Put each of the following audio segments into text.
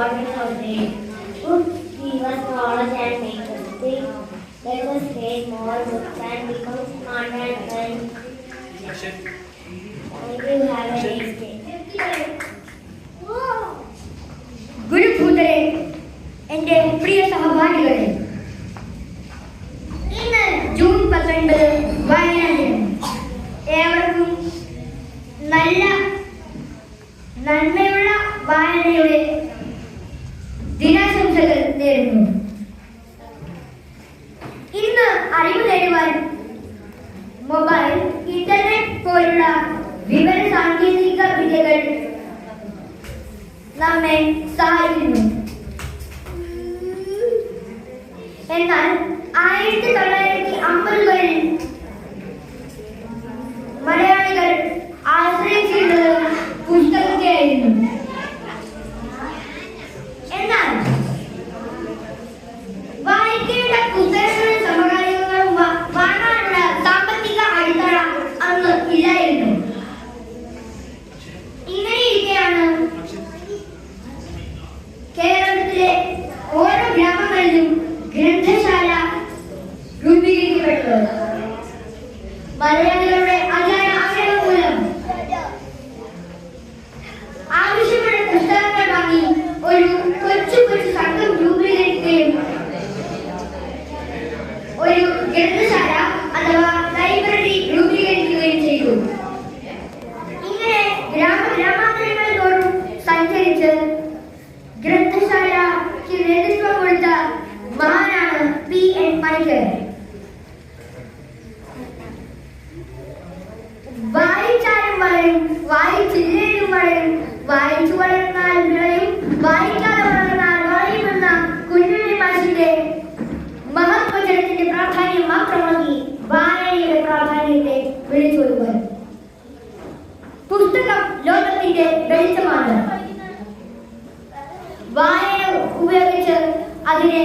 us the importance of reading. Books give us knowledge and make us think. Let us read more books and become smart and learn. Thank you. Have a nice day. ദിനാശംസകൾ ഇന്ന് അറിവ് നേടുവാൻ mobile internet പോലുള്ള വിവര സാങ്കേതിക വിദ്യകൾ നമ്മെ സഹായിക്കുന്നു. എന്നാൽ ആയിരത്തി തൊള്ളായിരത്തി രൂപീകരിക്കപ്പെട്ടത് മലയാളികളുടെ അജാന ആഗ്രഹം മൂലം ആവശ്യമുള്ള പുസ്തകങ്ങൾ വാങ്ങി ഒരു കൊച്ചു കൊച്ചു സംഘം രൂപീകരിക്കുകയും ഒരു ഗ്രന്ഥശാല അഥവാ ലൈബ്രറി രൂപീകരിക്കുകയും ചെയ്തു. ഇങ്ങനെ ഗ്രാമ ഗ്രാമാന്തരങ്ങൾ തോറും സഞ്ചരിച്ച് ഗ്രന്ഥശാലയ്ക്ക് നേതൃത്വം കൊടുത്ത മഹാനാണ് പി എൻ പണിക്കർ. വായിച്ചാലും വായിച്ച് വായിച്ചില്ലേലും വളരും വായിച്ചു വളർന്നാൽ വിളയും വായിക്കാതെ വളർന്നാൽ വളയുമെന്ന കുഞ്ഞുണ്ണി മാഷിന്റെ മഹത്വചനത്തിന്റെ പ്രാധാന്യം മാത്രമാക്കി വായനയുടെ പ്രാധാന്യത്തെ വിളിച്ചോടുവാൻ പുസ്തകം ലോകത്തിന്റെ വെളിച്ചമാണ് വായന ഉപയോഗിച്ച് അതിനെ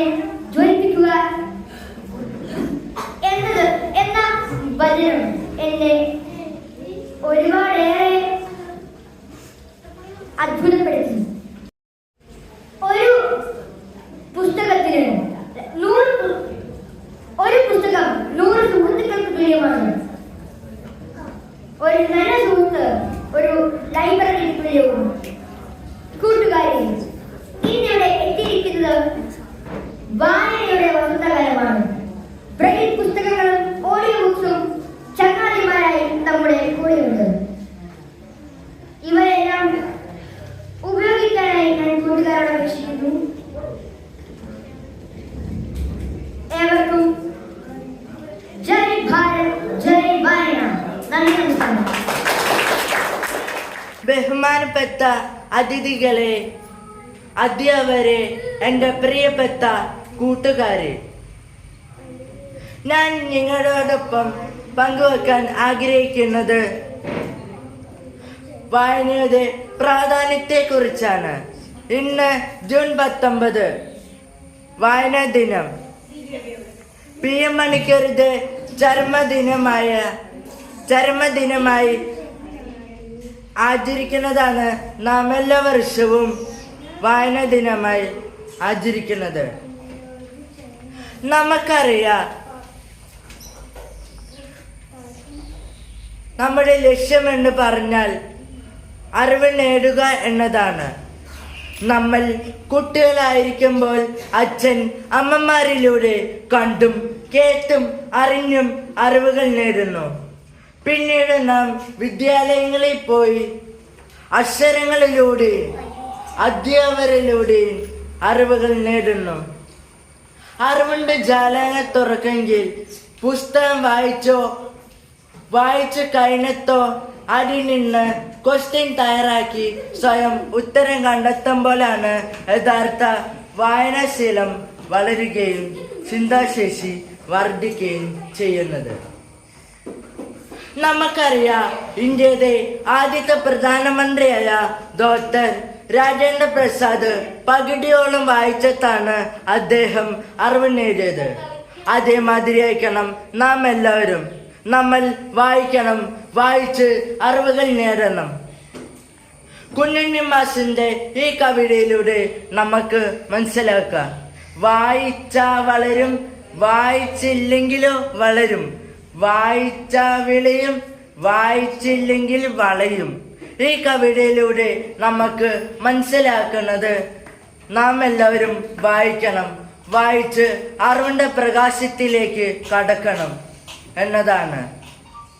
ബഹുമാനപ്പെട്ട അതിഥികളെ അധ്യാപരെ എന്റെ പ്രിയപ്പെട്ട കൂട്ടുകാരെ. ഞാൻ നിങ്ങളോടൊപ്പം പങ്കുവെക്കാൻ ആഗ്രഹിക്കുന്നത് വായനയുടെ പ്രാധാന്യത്തെക്കുറിച്ചാണ്. ഇന്ന് ജൂൺ പത്തൊമ്പത് വായനാ ദിനം. പി എം മണിക്കരുടെ ചരമദിനമായ ചരമദിനമായി ആചരിക്കുന്നതാണ് നാം എല്ലാ വർഷവും വായന ദിനമായി ആചരിക്കുന്നത്. നമുക്കറിയാം നമ്മുടെ ലക്ഷ്യം എന്ന് പറഞ്ഞാൽ അറിവ് നേടുക എന്നതാണ്. നമ്മൾ കുട്ടികളായിരിക്കുമ്പോൾ അച്ഛൻ അമ്മമാരിലൂടെ കണ്ടും കേട്ടും അറിഞ്ഞും അറിവുകൾ നേടുന്നു. പിന്നീട് നാം വിദ്യാലയങ്ങളിൽ പോയി അക്ഷരങ്ങളിലൂടെ അധ്യാപകരിലൂടെ അറിവുകൾ നേടുന്നു. അറിവിന്റെ ജാലങ്ങൾ തുറക്കെങ്കിൽ പുസ്തകം വായിച്ചോ വായിച്ചു കഴിഞ്ഞത്തോ അതിൽ നിന്ന് ക്വസ്റ്റ്യൻ തയ്യാറാക്കി സ്വയം ഉത്തരം കണ്ടെത്തുമ്പോഴാണ് യഥാർത്ഥ വായനാശീലം വളരുകയും ചിന്താശേഷി വർദ്ധിക്കുകയും ചെയ്യുന്നത്. നമുക്കറിയാം. ഇന്ത്യയുടെ ആദ്യത്തെ പ്രധാനമന്ത്രിയായ ഡോക്ടർ രാജേന്ദ്ര പ്രസാദ് പകുതിയോളം വായിച്ചിട്ടാണ് അദ്ദേഹം അറിവ് നേടിയത്. അതേമാതിരിയായിരിക്കണം നാം എല്ലാവരും. നമ്മൾ വായിക്കണം വായിച്ച് അറിവുകൾ നേടണം. കുഞ്ഞുണ്ണി മാസിന്റെ ഈ കവിതയിലൂടെ നമുക്ക് മനസ്സിലാക്കാം. വായിച്ച വളരും വായിച്ചില്ലെങ്കിലോ വളരും. വായിച്ച വിളയും വായിച്ചില്ലെങ്കിൽ വളയും. ഈ കവിതയിലൂടെ നമുക്ക് മനസ്സിലാക്കുന്നത് നാം എല്ലാവരും വായിക്കണം. വായിച്ച് അറിവിന്റെ പ്രകാശത്തിലേക്ക് കടക്കണം എന്നതാണ്.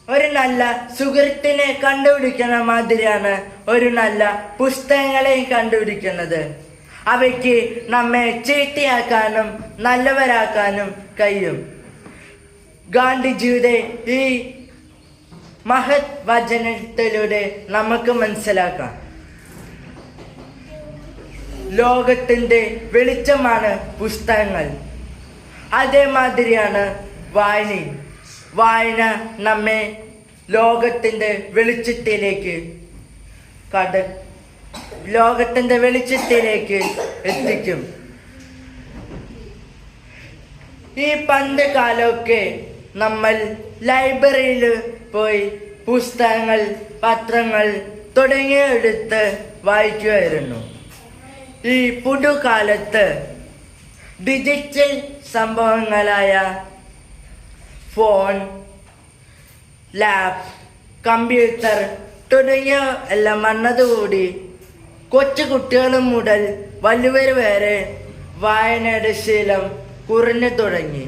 ഒരു നല്ല സുഹൃത്തിനെ കണ്ടുപിടിക്കുന്ന മാതിരിയാണ് ഒരു നല്ല പുസ്തകങ്ങളെയും കണ്ടുപിടിക്കുന്നത്. അവയ്ക്ക് നമ്മെ ചീട്ടിയാക്കാനും നല്ലവരാക്കാനും കഴിയും. ഗാന്ധിജിയുടെ ഈ മഹത് വചനത്തിലൂടെ നമുക്ക് മനസ്സിലാക്കാം. ലോകത്തിന്റെ വെളിച്ചമാണ് പുസ്തകങ്ങൾ. അതേമാതിരിയാണ് വായനയും. വായന നമ്മെ ലോകത്തിന്റെ വെളിച്ചത്തിലേക്ക് കട ലോകത്തിന്റെ വെളിച്ചത്തിലേക്ക് എത്തിക്കും. ഈ പണ്ട് കാലമൊക്കെ നമ്മൾ ലൈബ്രറിയിൽ പോയി പുസ്തകങ്ങൾ പത്രങ്ങൾ തുടങ്ങിയ എടുത്ത് വായിക്കുമായിരുന്നു ഈ പുതുകാലത്ത് ഡിജിറ്റൽ സംഭവങ്ങളായ ഫോൺ ലാപ് കമ്പ്യൂട്ടർ തുടങ്ങിയ എല്ലാം വന്നതുകൂടി കൊച്ചു കുട്ടികൾ മുതൽ വലിയവർ വരെ വായനയുടെ ശീലം കുറഞ്ഞു തുടങ്ങി.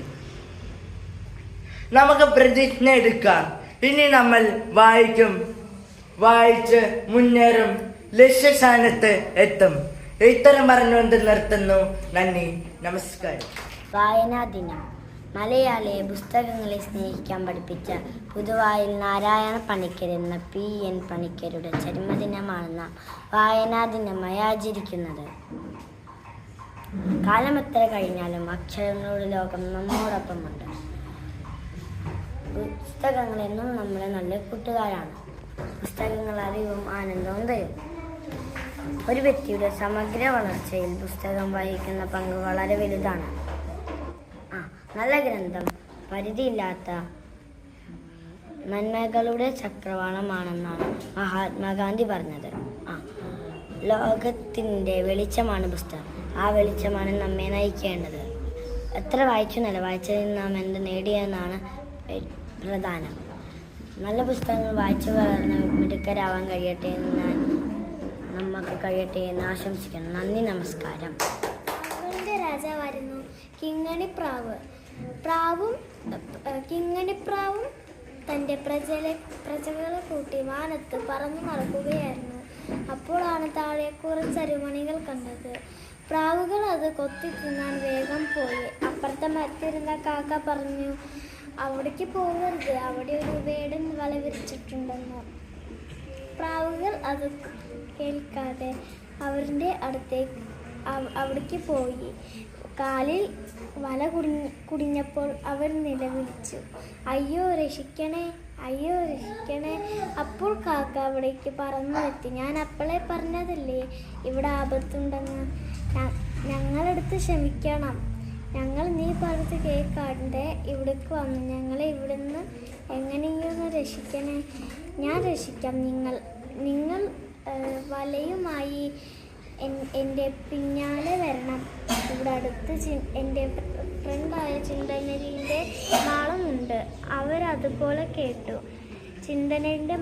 നമുക്ക് പ്രതിജ്ഞ എടുക്കാം. ഇനി നമ്മൾ വായിക്കും. വായിച്ച് മുന്നേറും. ലക്ഷ്യസ്ഥാനത്ത് എത്തും. ഇത്തരം പറഞ്ഞുകൊണ്ട് നിർത്തുന്നു. നന്ദി. നമസ്കാരം. വായനാ ദിനം. മലയാളിയെ പുസ്തകങ്ങളെ സ്നേഹിക്കാൻ പഠിപ്പിച്ച പുതുവായിൽ നാരായണ പണിക്കർ എന്ന പി എൻ പണിക്കരുടെ ജന്മദിനമാണ് നാം വായനാ ദിനമായി ആചരിക്കുന്നത്. കാലം എത്ര കഴിഞ്ഞാലും അക്ഷരങ്ങളുടെ ലോകം നമ്മോടൊപ്പമുണ്ട്. പുസ്തകങ്ങൾ എന്നും നമ്മളെ നല്ല കൂട്ടുകാരാണ്. പുസ്തകങ്ങൾ അറിവും ആനന്ദവും തരും. ഒരു വ്യക്തിയുടെ സമഗ്ര വളർച്ചയിൽ പുസ്തകം വഹിക്കുന്ന പങ്ക് വളരെ വലുതാണ്. ആ നല്ല ഗ്രന്ഥം. പരിധിയില്ലാത്ത നന്മകളുടെ ചക്രവാളമാണെന്നാണ് മഹാത്മാഗാന്ധി പറഞ്ഞത്. ആ ലോകത്തിന്റെ വെളിച്ചമാണ് പുസ്തകം. ആ വെളിച്ചമാണ് നമ്മെ നയിക്കേണ്ടത്. എത്ര വായിച്ചു നില വായിച്ചതിൽ നാം എന്ത് നേടിയെന്നാണ് പ്രധാനം നല്ല പുസ്തകങ്ങൾ വായിച്ചു വളർന്ന് മിടുക്കരാവാൻ കഴിയട്ടെ എന്ന് ഞാൻ നമുക്ക് കഴിയട്ടെ എന്ന് ആശംസിക്കുന്നു. നന്ദി നമസ്കാരം. രാജാവായിരുന്നു കിങ്ങണിപ്രാവ്. പ്രാവും കിങ്ങണിപ്രാവും തന്റെ പ്രജലെ പ്രജകളെ കൂട്ടി വാനത്ത് പറന്നു നടക്കുകയായിരുന്നു. അപ്പോഴാണ് താഴെ കുറച്ച് അരുമണികൾ കണ്ടത്. പ്രാവുകൾ അത് കൊത്തി തിന്നാൻ വേഗം പോയി. അപ്പുറത്തെ മരത്തിരുന്ന കാക്ക പറഞ്ഞു അവിടേക്ക് പോകരുത് അവിടെ ഒരു വേടൻ വല വിരിച്ചിട്ടുണ്ടെന്ന്. പ്രാവുകൾ അത് കേൾക്കാതെ അവരുടെ അടുത്തേക്ക് അവ- അവിടേക്ക് പോയി. കാലിൽ വല കുടുങ്ങി കുടുങ്ങിയപ്പോൾ അവർ നിലവിളിച്ചു. അയ്യോ രക്ഷിക്കണേ അയ്യോ രക്ഷിക്കണേ. അപ്പോൾ കാക്ക അവിടേക്ക് പറന്നു എത്തി. ഞാൻ അപ്പോളെ പറഞ്ഞതല്ലേ ഇവിടെ ആപത്തുണ്ടെന്ന്. ഞങ്ങളടുത്ത് ക്ഷമിക്കണം. ഞങ്ങൾ നീ പറഞ്ഞ കേൾക്കാണ്ട് ഇവിടേക്ക് വന്നു. ഞങ്ങളെ ഇവിടുന്ന് എങ്ങനെയൊന്ന് രക്ഷിക്കണേ? ഞാൻ രക്ഷിക്കാം നിങ്ങൾ. നിങ്ങൾ വലയുമായി എന്റെ പിന്നാലെ വരണം. ഇവിടെ അടുത്ത് എന്റെ ഫ്രണ്ടായ ചിന്തനരിന്റെ മാളമുണ്ട്. അവരതുപോലെ കേട്ടു. ചിന്തനരിന്റെ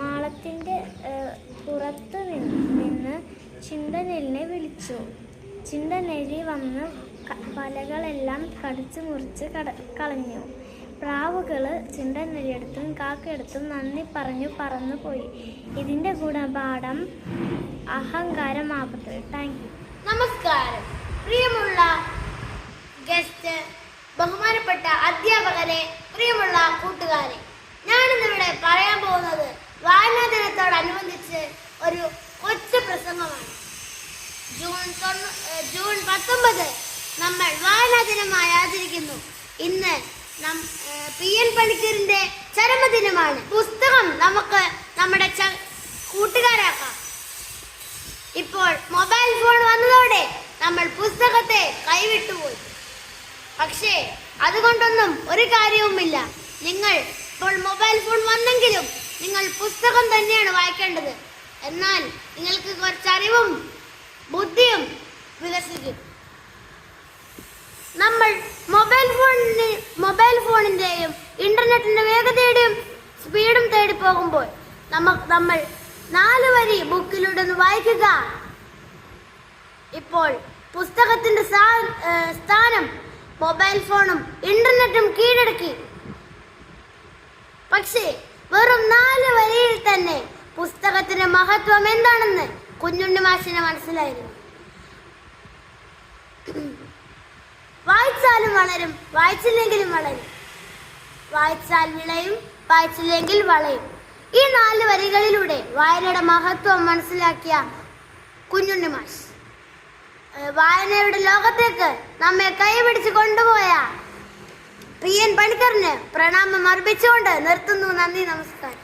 മാളത്തിന്റെ പുറത്ത് നിന്ന് ചിന്തനലിനെ വിളിച്ചു. ചിന്തനരി വന്ന് പലകളെല്ലാം കടിച്ചു മുറിച്ച് കട കളഞ്ഞു. പ്രാവുകൾ ചിണ്ടനെല്ലിയെടുത്തും കാക്കയെടുത്തും നന്ദി പറഞ്ഞു പറന്നു പോയി. ഇതിന്റെ ഗുണപാഠം അഹങ്കാരം ആപത്ത്. താങ്ക് യു നമസ്കാരം. പ്രിയമുള്ള ഗസ്റ്റ് ബഹുമാനപ്പെട്ട അധ്യാപകരെ പ്രിയമുള്ള കൂട്ടുകാരെ ഞാനിന്നിവിടെ പറയാൻ പോകുന്നത് വായനാ ദിനത്തോടനുബന്ധിച്ച് ഒരു കൊച്ചു പ്രസംഗമാണ്. ജൂൺ തൊണ്ണൂ- ജൂൺ പത്തൊമ്പത് നമ്മൾ വായനാ ദിനമായി ആചരിക്കുന്നു. ഇന്ന് പി എൻ പണിക്കറിന്റെ ചരമദിനമാണ്. പുസ്തകം നമുക്ക് നമ്മുടെ കൂട്ടുകാരാക്കാം. ഇപ്പോൾ മൊബൈൽ ഫോൺ വന്നതോടെ നമ്മൾ പുസ്തകത്തെ കൈവിട്ടുപോയി പക്ഷേ അതുകൊണ്ടൊന്നും ഒരു കാര്യവുമില്ല. നിങ്ങൾ ഇപ്പോൾ മൊബൈൽ ഫോൺ വന്നെങ്കിലും നിങ്ങൾ പുസ്തകം തന്നെയാണ് വായിക്കേണ്ടത്. എന്നാൽ നിങ്ങൾക്ക് കുറച്ച് അറിവും ബുദ്ധിയും വികസിക്കും. നമ്മൾ മൊബൈൽ ഫോണിന് മൊബൈൽ ഫോണിന്റെയും ഇന്റർനെറ്റിന്റെ വേഗതയുടെയും സ്പീഡും തേടി പോകുമ്പോൾ നമുക്ക് നമ്മൾ നാല് വരി ബുക്കിലൂടെ ഒന്ന് വായിക്കുക. ഇപ്പോൾ പുസ്തകത്തിന്റെ സ്ഥാനം മൊബൈൽ ഫോണും ഇന്റർനെറ്റും കീഴടക്കി. പക്ഷേ വെറും നാല് വരിയിൽ തന്നെ പുസ്തകത്തിന്റെ മഹത്വം എന്താണെന്ന് കുഞ്ഞുണ്ണി മാഷിനെ മനസ്സിലായിരുന്നു. വായിച്ചാലും വളരും വായിച്ചില്ലെങ്കിലും വളരും. വായിച്ചാൽ വിളയും വായിച്ചില്ലെങ്കിൽ വളയും. ഈ നാല് വരികളിലൂടെ വായനയുടെ മഹത്വം മനസ്സിലാക്കിയ കുഞ്ഞുണ്ണി മാഷ്. വായനയുടെ ലോകത്തേക്ക് നമ്മെ കൈപിടിച്ച് കൊണ്ടുപോയ പി എൻ പണിക്കറിന് പ്രണാമം അർപ്പിച്ചുകൊണ്ട് നിർത്തുന്നു. നന്ദി നമസ്കാരം.